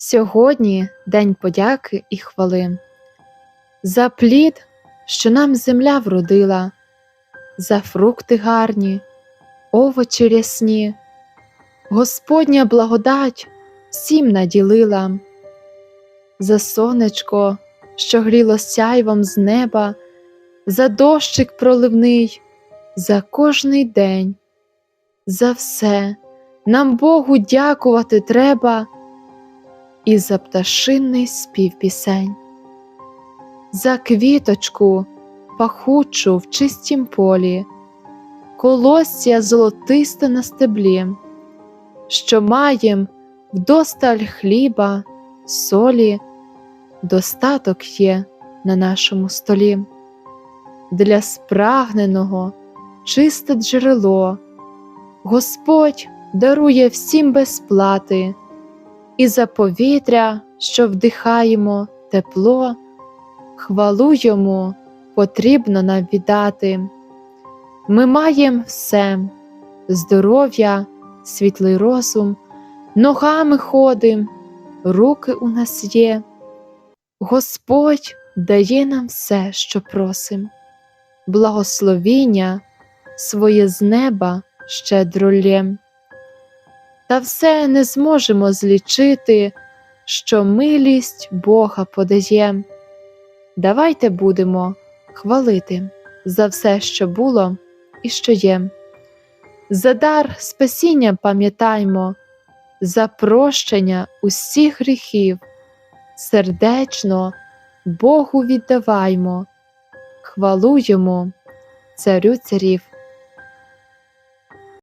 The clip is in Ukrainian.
Сьогодні день подяки і хвали. За плід, що нам земля вродила, за фрукти гарні, овочі рясні, Господня благодать всім наділила, за сонечко, що гріло сяйвом з неба, за дощик проливний, за кожний день, за все нам Богу дякувати треба і за пташинний спів пісень, за квіточку пахучу в чистім полі, колосся золотисте на стеблі, що маєм вдосталь хліба, солі, достаток є на нашому столі. Для спрагненого чисте джерело, Господь дарує всім без плати, і за повітря, що вдихаємо тепло, хвалу йому потрібно нам віддати. Ми маємо все здоров'я, світлий розум, ногами ходим, руки у нас є. Господь дає нам все, що просим, благословіння своє з неба щедро лє. Та все не зможемо злічити, що милість Бога подає. Давайте будемо хвалити за все, що було і що є. За дар спасіння пам'ятаймо, за прощення усіх гріхів, сердечно Богу віддаваймо, хвалу йому, царю царів.